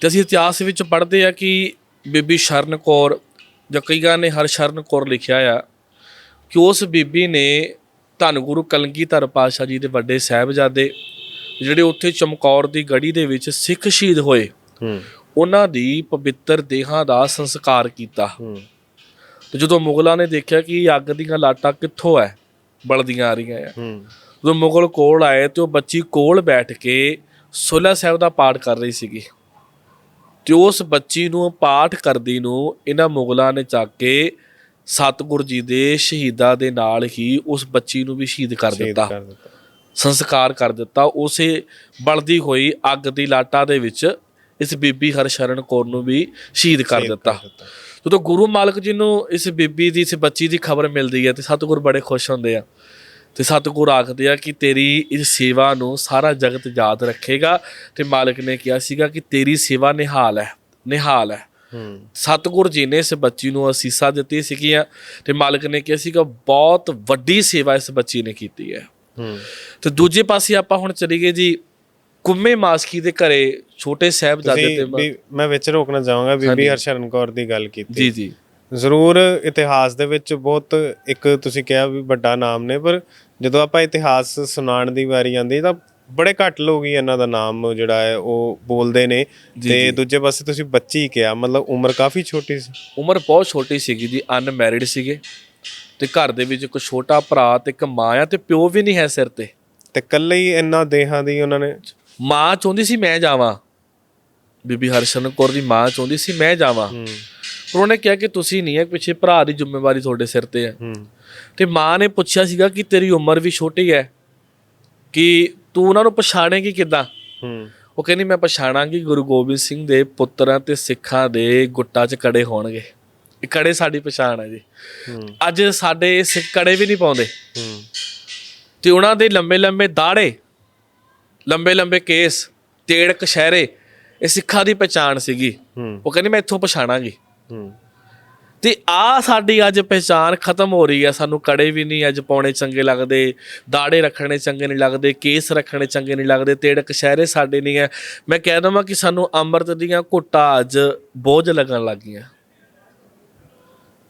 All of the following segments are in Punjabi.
ਤੇ ਅਸੀਂ ਇਤਿਹਾਸ ਵਿੱਚ ਪੜ੍ਹਦੇ ਆ ਕਿ ਬੀਬੀ ਸ਼ਰਨ ਕੌਰ ਜਾਂ ਕਈਆਂ ਨੇ ਹਰ ਸ਼ਰਨ ਕੌਰ ਲਿਖਿਆ ਆ ਕਿ ਉਸ ਬੀਬੀ ਨੇ ਧੰਨ ਗੁਰੂ ਕਲਗੀਧਰ ਪਾਤਸ਼ਾਹ ਜੀ ਦੇ ਵੱਡੇ ਸਾਹਿਬਜ਼ਾਦੇ ਜਿਹੜੇ ਉੱਥੇ ਚਮਕੌਰ ਦੀ ਗੜੀ ਦੇ ਵਿੱਚ ਸਿੱਖ ਸ਼ਹੀਦ ਹੋਏ ਹੂੰ। ਉਹਨਾਂ ਦੀ ਪਵਿੱਤਰ ਦੇਹਾਂ ਦਾ ਸੰਸਕਾਰ ਕੀਤਾ। ਹੂੰ। ਤੇ ਜਦੋਂ ਮੁਗਲਾਂ ਨੇ ਦੇਖਿਆ ਕਿ ਅੱਗ ਦੀਆਂ ਲਾਟਾਂ ਕਿੱਥੋਂ ਐ ਬਲਦੀਆਂ ਆ ਰਹੀਆਂ ਆ। ਹੂੰ। ਜਦੋਂ ਮੁਗਲ ਕੋਲ ਆਏ ਤੇ ਉਹ ਬੱਚੀ ਕੋਲ ਬੈਠ ਕੇ ਸੁਲਾ ਸਾਹਿਬ ਦਾ ਪਾਠ ਕਰ ਰਹੀ ਸੀਗੀ। ਤੇ ਉਸ ਬੱਚੀ ਨੂੰ ਪਾਠ ਕਰਦੀ ਨੂੰ ਇਹਨਾਂ ਮੁਗਲਾਂ ਨੇ ਚੱਕ ਕੇ ਸਤਿਗੁਰ ਜੀ ਦੇ ਸ਼ਹੀਦਾਂ ਦੇ ਨਾਲ ਹੀ ਉਸ ਬੱਚੀ ਨੂੰ ਵੀ ਸ਼ਹੀਦ ਕਰ ਦਿੱਤਾ। ਸੰਸਕਾਰ ਕਰ ਦਿੱਤਾ। ਉਸੇ ਬਲਦੀ ਹੋਈ ਅੱਗ ਦੀ ਲਾਟਾ ਦੇ ਵਿੱਚ ਇਸ ਬੀਬੀ ਹਰਸ਼ਰਨ ਕੌਰ ਨੂੰ ਵੀ ਸ਼ਹੀਦ ਕਰ ਦਿੱਤਾ। ਜਦੋਂ ਗੁਰੂ ਮਾਲਕ ਜੀ ਨੂੰ ਇਸ ਬੀਬੀ ਦੀ ਇਸ ਬੱਚੀ ਦੀ ਖਬਰ ਮਿਲਦੀ ਹੈ ਤੇ ਸਤਿਗੁਰ ਬੜੇ ਖੁਸ਼ ਹੁੰਦੇ ਆ। ਤੇ ਸਤਿਗੁਰ ਆਖਦੇ ਆ ਕਿ ਤੇਰੀ ਇਸ ਸੇਵਾ ਨੂੰ ਸਾਰਾ ਜਗਤ ਯਾਦ ਰੱਖੇਗਾ। ਤੇ ਮਾਲਕ ਨੇ ਕਿਹਾ ਸੀਗਾ ਕਿ ਤੇਰੀ ਸੇਵਾ ਨਿਹਾਲ ਹੈ ਨਿਹਾਲ ਹੈ। ਸਤਿਗੁਰ ਜੀ ਨੇ ਇਸ ਬੱਚੀ ਨੂੰ ਅਸੀਸਾਂ ਦਿੱਤੀ ਸੀਗੀਆਂ ਤੇ ਮਾਲਕ ਨੇ ਕਿਹਾ ਸੀਗਾ ਬਹੁਤ ਵੱਡੀ ਸੇਵਾ ਇਸ ਬੱਚੀ ਨੇ ਕੀਤੀ ਹੈ। ਤੇ ਦੂਜੇ ਪਾਸੇ ਆਪਾਂ ਹੁਣ ਚਲੀਏ ਜੀ ਕੁੰਮੇ ਮਾਸਕੀ ਦੇ ਘਰੇ ਛੋਟੇ ਸਾਹਿਬਜ਼ਾਦੇ ਤੇ ਮੈਂ ਵਿੱਚ ਰੋਕਣਾ ਚਾਹਾਂਗਾ ਬੀਬੀ ਹਰਸ਼ਰਨ ਕੌਰ ਦੀ ਗੱਲ ਕੀਤੀ। ਜੀ ਜੀ। ਜ਼ਰੂਰ ਇਤਿਹਾਸ ਦੇ ਵਿੱਚ ਬਹੁਤ ਇੱਕ ਤੁਸੀਂ ਕਿਹਾ ਵੀ ਵੱਡਾ ਨਾਮ ਨੇ ਪਰ ਜਦੋਂ ਆਪਾਂ ਇਤਿਹਾਸ ਸੁਣਾਉਣ ਦੀ ਵਾਰੀ ਆਉਂਦੀ ਤਾਂ ਬੜੇ ਘੱਟ ਲੋਕ ਹੀ ਇਹਨਾਂ ਦਾ ਨਾਮ ਜਿਹੜਾ ਹੈ ਉਹ ਬੋਲਦੇ ਨੇ ਤੇ ਦੂਜੇ ਪਾਸੇ ਤੁਸੀਂ ਬੱਚੀ ਕਿਹਾ ਮਤਲਬ ਉਮਰ ਕਾਫੀ ਛੋਟੀ ਸੀ। ਉਮਰ ਬਹੁਤ ਛੋਟੀ ਸੀਗੀ ਜੀ ਅਨਮੈਰਿਡ ਸੀਗੇ। ਤੇ ਘਰ ਦੇ ਵਿੱਚ ਇੱਕ ਛੋਟਾ ਭਰਾ ਤੇ ਇੱਕ ਮਾਂ ਆ ਤੇ ਪਿਓ ਵੀ ਨਹੀਂ ਹੈ ਸਿਰ ਤੇ। ਤੇ ਇਕੱਲੇ ਹੀ ਇੰਨਾ ਦੇਹਾਂ ਦੀ ਉਹਨਾਂ ਨੇ? ਮਾਂ ਚਾਹੁੰਦੀ ਸੀ ਮੈਂ ਜਾਵਾਂ। ਬੀਬੀ ਹਰਸ਼ਨ ਕੌਰ ਦੀ ਮਾਂ ਚਾਹੁੰਦੀ ਸੀ ਮੈਂ ਜਾਵਾਂ। ਉਹਨੇ ਕਿਹਾ ਕਿ ਤੁਸੀਂ ਨਹੀਂ ਹੈ ਪਿੱਛੇ ਭਰਾ ਦੀ ਜ਼ਿੰਮੇਵਾਰੀ ਤੁਹਾਡੇ ਸਿਰ ਤੇ ਹੈ। ਤੇ ਮਾਂ ਨੇ ਪੁੱਛਿਆ ਸੀਗਾ ਕਿ ਤੇਰੀ ਉਮਰ ਵੀ ਛੋਟੀ ਹੈ ਕਿ ਤੂੰ ਉਹਨਾਂ ਨੂੰ ਪਛਾਣੇਗੀ ਕਿੱਦਾਂ? ਉਹ ਕਹਿੰਦੀ ਮੈਂ ਪਛਾਣਾਂਗੀ ਗੁਰੂ ਗੋਬਿੰਦ ਸਿੰਘ ਦੇ ਪੁੱਤਰਾਂ ਤੇ ਸਿੱਖਾਂ ਦੇ ਗੁੱਟਾਂ 'ਚ ਕੜੇ ਹੋਣਗੇ। ਇਹ ਕੜੇ ਸਾਡੀ ਪਛਾਣ ਹੈ ਜੀ। ਅੱਜ ਸਾਡੇ ਸਿੱਖ ਕੜੇ ਵੀ ਨਹੀਂ ਪਾਉਂਦੇ। ਤੇ ਉਹਨਾਂ ਦੇ ਲੰਬੇ ਲੰਬੇ ਦਾੜੇ ਲੰਬੇ ਲੰਬੇ ਕੇਸ ਤੇੜ ਕਸ਼ਹਿਰੇ ਇਹ ਸਿੱਖਾਂ ਦੀ ਪਛਾਣ ਸੀਗੀ। ਉਹ ਕਹਿੰਦੀ ਮੈਂ ਇੱਥੋਂ ਪਛਾਣਾਂਗੀ। ਤੇ ਆ ਸਾਡੀ ਅੱਜ ਪਹਿਚਾਨ ਖਤਮ ਹੋ ਰਹੀ ਆ। ਸਾਨੂੰ ਕੜੇ ਵੀ ਨਹੀਂ ਅੱਜ ਪਾਉਣੇ ਚੰਗੇ ਲੱਗਦੇ ਦਾੜੇ ਰੱਖਣੇ ਚੰਗੇ ਨਹੀਂ ਲੱਗਦੇ ਕੇਸ ਰੱਖਣੇ ਚੰਗੇ ਨਹੀਂ ਲੱਗਦੇ ਤੇੜ ਕਸ਼ਹਿਰੇ ਸਾਡੇ ਨਹੀਂ ਹੈ ਮੈਂ ਕਹਿ ਦਵਾਂ ਕਿ ਸਾਨੂੰ ਅੰਮ੍ਰਿਤ ਦੀਆਂ ਘੁੱਟਾਂ ਅੱਜ ਬੋਝ ਲੱਗਣ ਲੱਗ ਗਈਆਂ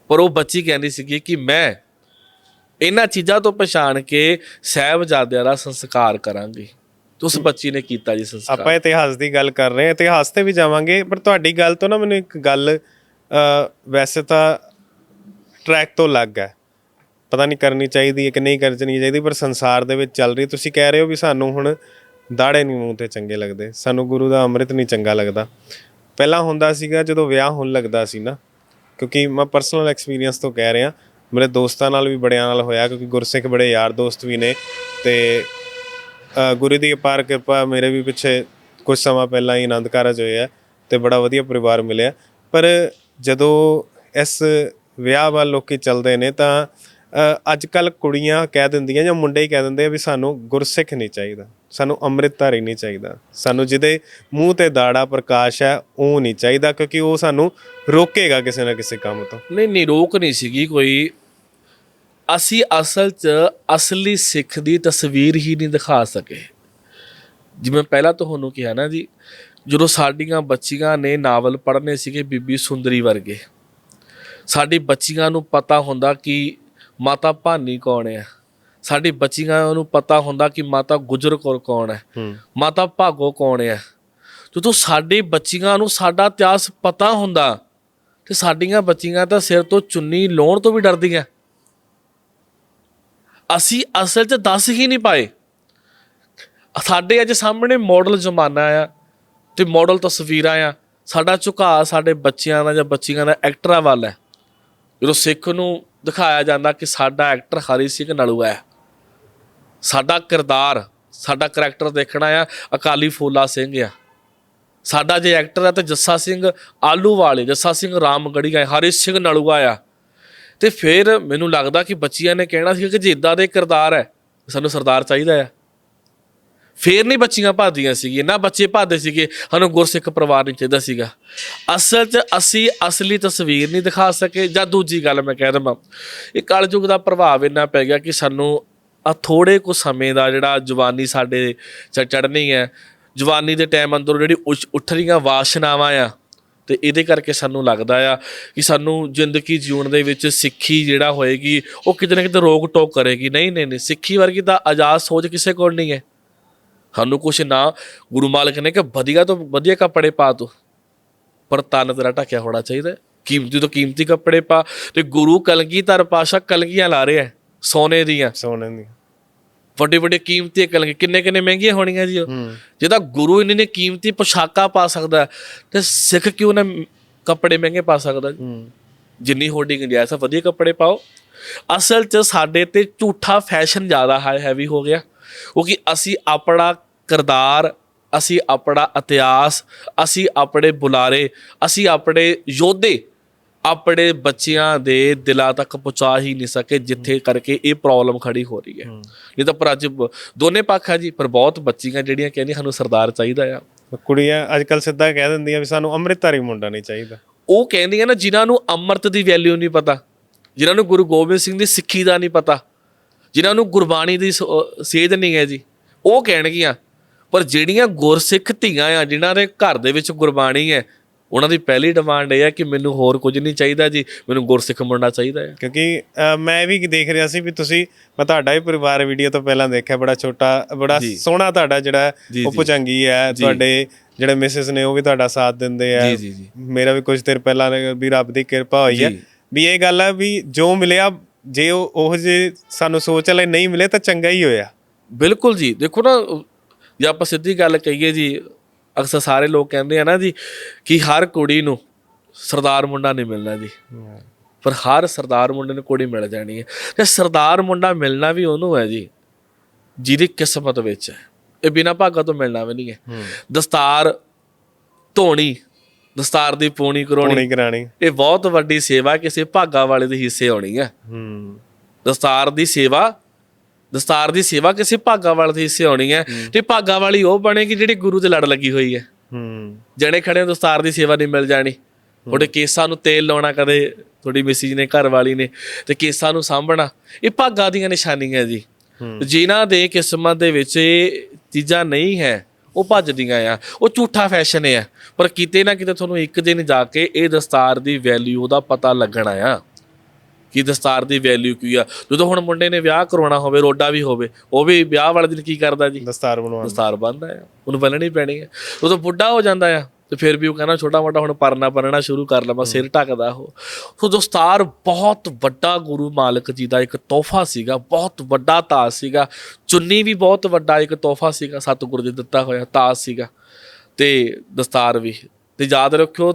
ਪਰ ਉਹ ਬੱਚੀ ਕਹਿੰਦੀ ਸੀਗੀ ਕਿ ਮੈਂ ਇਹਨਾਂ ਚੀਜ਼ਾਂ ਤੋਂ ਪਛਾਣ ਕੇ ਸਹਿਬਜ਼ਾਦਿਆਂ ਦਾ ਸੰਸਕਾਰ ਕਰਾਂਗੀ। ਉਸ ਬੱਚੀ ਨੇ ਕੀਤਾ ਜੀ ਸੰਸਕਾਰ। ਆਪਾਂ ਇਤਿਹਾਸ ਦੀ ਗੱਲ ਕਰ ਰਹੇ ਹਾਂ। ਇਤਿਹਾਸ ਤੇ ਵੀ ਜਾਵਾਂਗੇ ਪਰ ਤੁਹਾਡੀ ਗੱਲ ਤੋਂ ਨਾ ਮੈਨੂੰ ਇੱਕ ਗੱਲ ਵੈਸੇ ਤਾਂ ਟਰੈਕ ਤੋਂ ਲੱਗ ਹੈ। ਪਤਾ ਨਹੀਂ ਕਰਨੀ ਚਾਹੀਦੀ ਹੈ ਕਿ ਨਹੀਂ ਕਰਨੀ ਚਾਹੀਦੀ, ਪਰ ਸੰਸਾਰ ਦੇ ਵਿੱਚ ਚੱਲ ਰਹੀ ਤੁਸੀਂ ਕਹਿ ਰਹੇ ਹੋ ਵੀ ਸਾਨੂੰ ਹੁਣ ਦਾੜੇ ਨਹੀਂ ਮੂੰਹ ਤੇ ਚੰਗੇ ਲੱਗਦੇ। ਸਾਨੂੰ ਗੁਰੂ ਦਾ ਅੰਮ੍ਰਿਤ ਨਹੀਂ ਚੰਗਾ ਲੱਗਦਾ। ਪਹਿਲਾਂ ਹੁੰਦਾ ਸੀਗਾ, ਜਦੋਂ ਵਿਆਹ ਹੋਣ ਲੱਗਦਾ ਸੀ ਨਾ, ਕਿਉਂਕਿ ਮੈਂ ਪਰਸਨਲ ਐਕਸਪੀਰੀਅੰਸ ਤੋਂ ਕਹਿ ਰਿਹਾ। ਮੇਰੇ ਦੋਸਤਾਂ ਨਾਲ ਵੀ ਬੜਿਆਂ ਨਾਲ ਹੋਇਆ, ਕਿਉਂਕਿ ਗੁਰਸਿੱਖ ਬੜੇ ਯਾਰ ਦੋਸਤ ਵੀ ਨੇ ਤੇ ਗੁਰੂ ਦੀ ਅਪਾਰ ਕਿਰਪਾ ਮੇਰੇ ਵੀ ਪਿੱਛੇ ਕੁਝ ਸਮਾਂ ਪਹਿਲਾਂ ਹੀ ਆਨੰਦ ਕਾਰਜ ਹੋਇਆ ਆ ਤੇ ਬੜਾ ਵਧੀਆ ਪਰਿਵਾਰ ਮਿਲਿਆ। ਪਰ ਜਦੋਂ ਇਸ ਵਿਆਹ ਵੱਲ ਲੋਕੀ ਚੱਲਦੇ ਨੇ ਤਾਂ ਅੱਜ ਕੱਲ ਕੁੜੀਆਂ ਕਹਿ ਦਿੰਦੀਆਂ ਜਾਂ ਮੁੰਡੇ ਹੀ ਕਹਿ ਦਿੰਦੇ ਆ ਵੀ ਸਾਨੂੰ ਗੁਰਸਿੱਖ ਨਹੀਂ ਚਾਹੀਦਾ, ਸਾਨੂੰ ਅੰਮ੍ਰਿਤਧਾਰੀ ਨਹੀਂ ਚਾਹੀਦਾ, ਸਾਨੂੰ ਜਿਹਦੇ ਮੂੰਹ ਤੇ ਦਾੜਾ ਪ੍ਰਕਾਸ਼ ਹੈ, ਉਹ ਨਹੀਂ ਚਾਹੀਦਾ ਕਿਉਂਕਿ ਉਹ ਸਾਨੂੰ ਰੋਕੇਗਾ ਕਿਸੇ ਨਾ ਕਿਸੇ ਕੰਮ ਤੋਂ। ਨਹੀਂ ਨਹੀਂ, ਰੋਕ ਨਹੀਂ ਸੀਗੀ ਕੋਈ। ਅਸੀਂ ਅਸਲ 'ਚ ਅਸਲੀ ਸਿੱਖ ਦੀ ਤਸਵੀਰ ਹੀ ਨਹੀਂ ਦਿਖਾ ਸਕੇ। ਜਿਵੇਂ ਪਹਿਲਾਂ ਤੁਹਾਨੂੰ ਕਿਹਾ ਨਾ ਜੀ ਜਦੋਂ ਸਾਡੀਆਂ ਬੱਚੀਆਂ ਨੇ ਨਾਵਲ ਪੜ੍ਹਨੇ ਸੀਗੇ ਬੀਬੀ ਸੁੰਦਰੀ ਵਰਗੇ ਸਾਡੀ ਬੱਚੀਆਂ ਨੂੰ ਪਤਾ ਹੁੰਦਾ ਕਿ ਮਾਤਾ ਭਾਨੀ ਕੌਣ ਹੈ। ਸਾਡੀ ਬੱਚੀਆਂ ਨੂੰ ਪਤਾ ਹੁੰਦਾ ਕਿ ਮਾਤਾ ਗੁਜਰ ਕੌਰ ਕੌਣ ਹੈ। ਮਾਤਾ ਭਾਗੋ ਕੌਣ ਹੈ। ਜਦੋਂ ਸਾਡੀ ਬੱਚੀਆਂ ਨੂੰ ਸਾਡਾ ਇਤਿਹਾਸ ਪਤਾ ਹੁੰਦਾ ਤੇ ਸਾਡੀਆਂ ਬੱਚੀਆਂ ਤਾਂ ਸਿਰ ਤੋਂ ਚੁੰਨੀ ਲਾਉਣ ਤੋਂ ਵੀ ਡਰਦੀਆਂ। ਅਸੀਂ ਅਸਲ 'ਚ ਦੱਸ ਹੀ ਨਹੀਂ ਪਾਏ। ਸਾਡੇ ਅੱਜ ਸਾਹਮਣੇ ਮਾਡਲ ਜ਼ਮਾਨਾ ਆ। ਤੇ ਮਾਡਲ ਤਸਵੀਰਾਂ ਆ। ਸਾਡਾ ਝੁਕਾਅ ਸਾਡੇ ਬੱਚਿਆਂ ਦਾ ਜਾਂ ਬੱਚੀਆਂ ਦਾ ਐਕਟਰਾਂ ਵੱਲ ਹੈ। ਜਦੋਂ ਸਿੱਖ ਨੂੰ ਦਿਖਾਇਆ ਜਾਂਦਾ ਕਿ ਸਾਡਾ ਐਕਟਰ ਹਰੀ ਸਿੰਘ ਨਲੂਆ ਹੈ। ਸਾਡਾ ਕਿਰਦਾਰ, ਸਾਡਾ ਕਰੈਕਟਰ ਦੇਖਣਾ ਆ, ਅਕਾਲੀ ਫੂਲਾ ਸਿੰਘ ਆ। ਸਾਡਾ ਜੇ ਐਕਟਰ ਆ ਤੇ ਜੱਸਾ ਸਿੰਘ ਆਲੂ ਵਾਲੇ ਜੱਸਾ ਸਿੰਘ ਰਾਮਗੜੀ ਆ ਹਰੀ ਸਿੰਘ ਨਲੂਆ ਆ। ਤੇ ਫਿਰ ਮੈਨੂੰ ਲੱਗਦਾ ਕਿ ਬੱਚੀਆਂ ਨੇ ਕਹਿਣਾ ਸੀ ਕਿ ਜੇ ਇਦਾਂ ਦੇ ਕਿਰਦਾਰ ਹੈ, ਸਾਨੂੰ ਸਰਦਾਰ ਚਾਹੀਦਾ ਆ। ਫੇਰ ਨਹੀਂ ਬੱਚੀਆਂ ਭਾਦੀਆਂ ਸੀਗੀਆਂ, ਨਾ ਬੱਚੇ ਭਾਦੇ ਸੀਗੇ, ਸਾਨੂੰ ਗੁਰਸਿੱਖ ਪਰਿਵਾਰ ਨਹੀਂ ਚਾਹੀਦਾ ਸੀਗਾ। ਅਸਲ 'ਚ ਅਸੀਂ ਅਸਲੀ ਤਸਵੀਰ ਨਹੀਂ ਦਿਖਾ ਸਕੇ, ਜਾਂ ਦੂਜੀ ਗੱਲ ਮੈਂ ਕਹਿ ਦਵਾਂ, ਇਹ ਕਲਯੁਗ ਦਾ ਪ੍ਰਭਾਵ ਇੰਨਾ ਪੈ ਗਿਆ ਕਿ ਸਾਨੂੰ ਆ ਥੋੜੇ ਕੁ ਸਮੇਂ ਦਾ ਜਿਹੜਾ ਜਵਾਨੀ ਸਾਡੇ ਚ ਚੜ੍ਹਨੀ ਹੈ, ਜਵਾਨੀ ਦੇ ਟਾਈਮ ਅੰਦਰੋਂ ਜਿਹੜੀ ਉੱਚ- ਉੱਠ ਰਹੀਆਂ ਵਾਸ਼ਨਾਵਾਂ ਆ, ਤੇ ਇਹਦੇ ਕਰਕੇ ਸਾਨੂੰ ਲੱਗਦਾ ਆ ਕਿ ਸਾਨੂੰ ਜ਼ਿੰਦਗੀ ਜਿਉਣ ਦੇ ਵਿੱਚ ਸਿੱਖੀ ਜਿਹੜਾ ਹੋਏਗੀ, ਉਹ ਕਿਤੇ ਨਾ ਕਿਤੇ ਰੋਕ ਟੋਕ ਕਰੇਗੀ। ਨਹੀਂ ਨਹੀਂ ਨਹੀਂ, ਸਿੱਖੀ ਵਰਗੀ ਤਾਂ ਆਜ਼ਾਦ ਸੋਚ ਕਿਸੇ ਕੋਲ ਨਹੀਂ ਹੈ। ਸਾਨੂੰ ਕੁਛ ਨਾ ਗੁਰੂ ਮਾਲਕ ਨੇ ਕਿ ਵਧੀਆ ਤੋਂ ਵਧੀਆ ਕੱਪੜੇ ਪਾ ਤੂੰ। ਪਰ ਤਨ ਤੇਰਾ ਢੱਕਿਆ ਹੋਣਾ ਚਾਹੀਦਾ ਹੈ। ਕੀਮਤੀ ਤੋਂ ਕੀਮਤੀ ਕੱਪੜੇ ਪਾ। ਤੇ ਗੁਰੂ ਕਲਗੀਧਰ ਪਾਸ਼ਾ ਕਲਗੀਆਂ ਲਾ ਰਿਹਾ ਹੈ, ਸੋਨੇ ਦੀਆਂ। ਸੋਨੇ ਦੀ ਵੱਡੇ ਵੱਡੇ ਕੀਮਤੀ ਕਲਗੀ ਕਿੰਨੇ ਕਿੰਨੇ ਮਹਿੰਗੀਆਂ ਹੋਣੀਆਂ ਜੀ ਉਹ। ਹੂੰ। ਜੇ ਤਾਂ ਗੁਰੂ ਇੰਨੇ ਨੇ ਕੀਮਤੀ ਪੋਸ਼ਾਕਾਂ ਪਾ ਸਕਦਾ ਹੈ, ਤੇ ਸਿੱਖ ਕਿਉਂ ਨਾ ਕੱਪੜੇ ਮਹਿੰਗੇ ਪਾ ਸਕਦਾ? ਹੂੰ। ਜਿੰਨੀ ਹੋਰਡਿੰਗ ਗੁੰਜਾਇਸ਼ ਆ ਵਧੀਆ ਕੱਪੜੇ ਪਾਓ। ਅਸਲ 'ਚ ਸਾਡੇ ਤੇ ਝੂਠਾ ਫੈਸ਼ਨ ਜ਼ਿਆਦਾ ਹਾਈ ਹੈਵੀ ਹੋ ਗਿਆ। ਕਿਉਂਕਿ ਅਸੀਂ ਆਪਣਾ ਕਿਰਦਾਰ ਅਸੀਂ ਆਪਣਾ ਇਤਿਹਾਸ ਅਸੀਂ ਆਪਣੇ ਬੁਲਾਰੇ ਅਸੀਂ ਆਪਣੇ ਯੋਧੇ ਆਪਣੇ ਬੱਚਿਆਂ ਦੇ ਦਿਲਾਂ ਤੱਕ ਪਹੁੰਚਾ ਹੀ ਨਹੀਂ ਸਕੇ ਜਿੱਥੇ ਕਰਕੇ ਇਹ ਪ੍ਰੋਬਲਮ ਖੜੀ ਹੋ ਰਹੀ ਹੈ। ਨਹੀਂ ਤਾਂ ਪਰ ਅੱਜ ਦੋਨੇ ਪੱਖ ਆ ਜੀ ਪਰ ਬਹੁਤ ਬੱਚੀਆਂ ਜਿਹੜੀਆਂ ਕਹਿੰਦੀਆਂ ਸਾਨੂੰ ਸਰਦਾਰ ਚਾਹੀਦਾ ਆ। ਕੁੜੀਆਂ ਅੱਜ ਕੱਲ ਸਿੱਧਾ ਕਹਿ ਦਿੰਦੀਆਂ ਵੀ ਸਾਨੂੰ ਅੰਮ੍ਰਿਤਧਾਰੀ ਮੁੰਡਾ ਨਹੀਂ ਚਾਹੀਦਾ। ਉਹ ਕਹਿੰਦੀਆਂ ਨਾ ਜਿਨ੍ਹਾਂ ਨੂੰ ਅੰਮ੍ਰਿਤ ਦੀ ਵੈਲਿਊ ਨਹੀਂ ਪਤਾ ਜਿਨ੍ਹਾਂ ਨੂੰ ਗੁਰੂ ਗੋਬਿੰਦ ਸਿੰਘ ਦੀ ਸਿੱਖੀ ਦਾ ਨਹੀਂ ਪਤਾ ਜਿਨ੍ਹਾਂ ਨੂੰ ਗੁਰਬਾਣੀ ਦੀ ਸੇਧ ਨਹੀਂ ਹੈ ਜੀ ਉਹ ਕਹਿਣਗੀਆਂ ਪਰ ਜਿਹੜੀਆਂ ਗੁਰਸਿੱਖ ਧੀਆਂ ਆ ਜਿਨ੍ਹਾਂ ਦੇ ਘਰ ਦੇ ਵਿੱਚ ਗੁਰਬਾਣੀ ਹੈ ਉਹਨਾਂ ਦੀ ਪਹਿਲੀ ਡਿਮਾਂਡ ਇਹ ਹੈ ਕਿ ਮੈਨੂੰ ਹੋਰ ਕੁਝ ਨਹੀਂ ਚਾਹੀਦਾ ਜੀ ਮੈਨੂੰ ਗੁਰਸਿੱਖ ਮੁੰਡਾ ਚਾਹੀਦਾ ਹੈ। ਕਿਉਂਕਿ ਅ, ਮੈਂ ਵੀ ਦੇਖ ਰਿਹਾ ਸੀ ਵੀ ਤੁਸੀਂ ਮੈਂ ਤੁਹਾਡਾ ਵੀ ਪਰਿਵਾਰ ਵੀਡੀਓ ਤੋਂ ਪਹਿਲਾਂ ਦੇਖਿਆ ਬੜਾ ਛੋਟਾ ਬੜਾ ਸੋਹਣਾ ਤੁਹਾਡਾ ਜਿਹੜਾ ਜੀ, ਉਹ ਜੀ। ਭੁਜੰਗੀ ਹੈ ਤੁਹਾਡੇ ਜਿਹੜੇ ਮਿਸਿਸ ਨੇ ਉਹ ਵੀ ਤੁਹਾਡਾ ਸਾਥ ਦਿੰਦੇ ਆ। ਜੀ, ਜੀ, ਜੀ। ਮੇਰਾ ਵੀ ਕੁਝ ਦੇਰ ਪਹਿਲਾਂ ਵੀ ਰੱਬ ਦੀ ਕਿਰਪਾ ਹੋਈ ਹੈ। ਜੀ। ਵੀ ਇਹ ਗੱਲ ਹੈ ਵੀ ਜੋ ਮਿਲਿਆ ਜੇ ਉਹ ਉਹ ਜੇ ਸਾਨੂੰ ਸੋਚ ਵਾਲੇ ਨਹੀਂ ਮਿਲੇ ਤਾਂ ਚੰਗਾ ਹੀ ਹੋਇਆ। ਬਿਲਕੁਲ ਜੀ। ਦੇਖੋ ਨਾ ਜੇ ਆਪਾਂ ਸਿੱਧੀ ਗੱਲ ਕਹੀਏ ਜੀ ਅਕਸਰ ਸਾਰੇ ਲੋਕ ਕਹਿੰਦੇ ਆ ਨਾ ਜੀ ਕਿ ਹਰ ਕੁੜੀ ਨੂੰ ਸਰਦਾਰ ਮੁੰਡਾ ਨਹੀਂ ਮਿਲਣਾ ਜੀ। ਪਰ ਹਰ ਸਰਦਾਰ ਮੁੰਡੇ ਨੂੰ ਕੁੜੀ ਮਿਲ ਜਾਣੀ ਹੈ। ਤੇ ਸਰਦਾਰ ਮੁੰਡਾ ਮਿਲਣਾ ਵੀ ਉਹਨੂੰ ਹੈ ਜੀ ਜਿਹਦੀ ਕਿਸਮਤ ਵਿੱਚ ਹੈ। ਇਹ ਬਿਨਾ ਭਾਗਾ ਤੋਂ ਮਿਲਣਾ ਵੀ ਨਹੀਂ ਹੈ। ਦਸਤਾਰ ਧੋਣੀ ਦਸਤਾਰ ਦੀ ਪੂਣੀ ਕਰਾਉਣੀ ਕਰਾਣੀ। ਇਹ ਬਹੁਤ ਵੱਡੀ ਸੇਵਾ ਕਿਸੇ ਭਾਗਾ ਵਾਲੇ ਦੇ ਹਿੱਸੇ ਹੋਣੀ ਹੈ। ਹੂੰ। ਦਸਤਾਰ ਦੀ ਸੇਵਾ ਦਸਤਾਰ ਦੀ ਸੇਵਾ ਕਿਸੇ ਭਾਗਾ ਵਾਲੇ ਦੇ ਹਿੱਸੇ ਹੋਣੀ ਹੈ। ਤੇ ਭਾਗਾ ਵਾਲੀ ਉਹ ਬਣੇਗੀ ਜਿਹੜੀ ਗੁਰੂ ਦੇ ਲੜ ਲੱਗੀ ਹੋਈ ਹੈ। ਹੂੰ। ਜਣੇ ਖੜੇ ਹੋ, ਦਸਤਾਰ ਦੀ ਸੇਵਾ ਨਹੀਂ ਮਿਲ ਜਾਣੀ। ਤੁਹਾਡੇ ਕੇਸਾਂ ਨੂੰ ਤੇਲ ਲਾਉਣਾ ਕਦੇ ਤੁਹਾਡੀ ਮਿਸਿਜ ਨੇ ਘਰ ਵਾਲੀ ਨੇ ਤੇ ਕੇਸਾਂ ਨੂੰ ਸਾਂਭਣਾ। ਇਹ ਭਾਗਾ ਦੀਆਂ ਨਿਸ਼ਾਨੀਆਂ ਜੀ। ਜਿਨ੍ਹਾਂ ਦੇ ਕਿਸਮਤ ਦੇ ਵਿੱਚ ਇਹ ਚੀਜ਼ਾਂ ਨਹੀਂ ਹੈ ਉਹ ਭੱਜਦੀਆਂ ਆ। ਉਹ ਝੂਠਾ ਫੈਸ਼ਨ ਹੈ ਪਰ ਕਿਤੇ ਨਾ ਕਿਤੇ ਤੁਹਾਨੂੰ ਇੱਕ ਦਿਨ ਜਾ ਕੇ ਇਹ ਦਸਤਾਰ ਦੀ ਵੈਲਿਊ ਦਾ ਪਤਾ ਲੱਗਣਾ ਆ। ਕਿ ਦਸਤਾਰ ਦੀ ਵੈਲਿਊ ਕੀ ਆ? ਜਦੋਂ ਹੁਣ ਮੁੰਡੇ ਨੇ ਵਿਆਹ ਕਰਾਉਣਾ ਹੋਵੇ ਰੋਡਾ ਵੀ ਹੋਵੇ ਉਹ ਵੀ ਵਿਆਹ ਵਾਲੇ ਦਿਨ ਕੀ ਕਰਦਾ ਜੀ? ਦਸਤਾਰ ਬਣਵਾਉਣ। ਦਸਤਾਰ ਬੰਨਦਾ ਆ ਉਹਨੂੰ ਬੰਨਣੀ ਪੈਣੀ ਹੈ ਉਦੋਂ ਬੁੱਢਾ ਹੋ ਜਾਂਦਾ ਆ ਤੇ ਫਿਰ ਵੀ ਉਹ ਕਹਿੰਦਾ ਛੋਟਾ ਮੋਟਾ ਹੁਣ ਪਰਨਾ ਬੰਨਣਾ ਸ਼ੁਰੂ ਕਰ ਲਵਾਂ ਸਿਰ ਢੱਕਦਾ ਉਹ। ਸੋ ਦਸਤਾਰ ਬਹੁਤ ਵੱਡਾ ਗੁਰੂ ਮਾਲਕ ਜੀ ਦਾ ਇੱਕ ਤੋਹਫਾ ਸੀਗਾ ਬਹੁਤ ਵੱਡਾ ਤਾਜ ਸੀਗਾ। ਚੁੰਨੀ ਵੀ ਬਹੁਤ ਵੱਡਾ ਇੱਕ ਤੋਹਫਾ ਸੀਗਾ ਸਤਿਗੁਰੂ ਜੀ ਦਿੱਤਾ ਹੋਇਆ ਤਾਜ ਸੀਗਾ। ਤੇ ਦਸਤਾਰ ਵੀ ਤੇ ਯਾਦ ਰੱਖਿਓ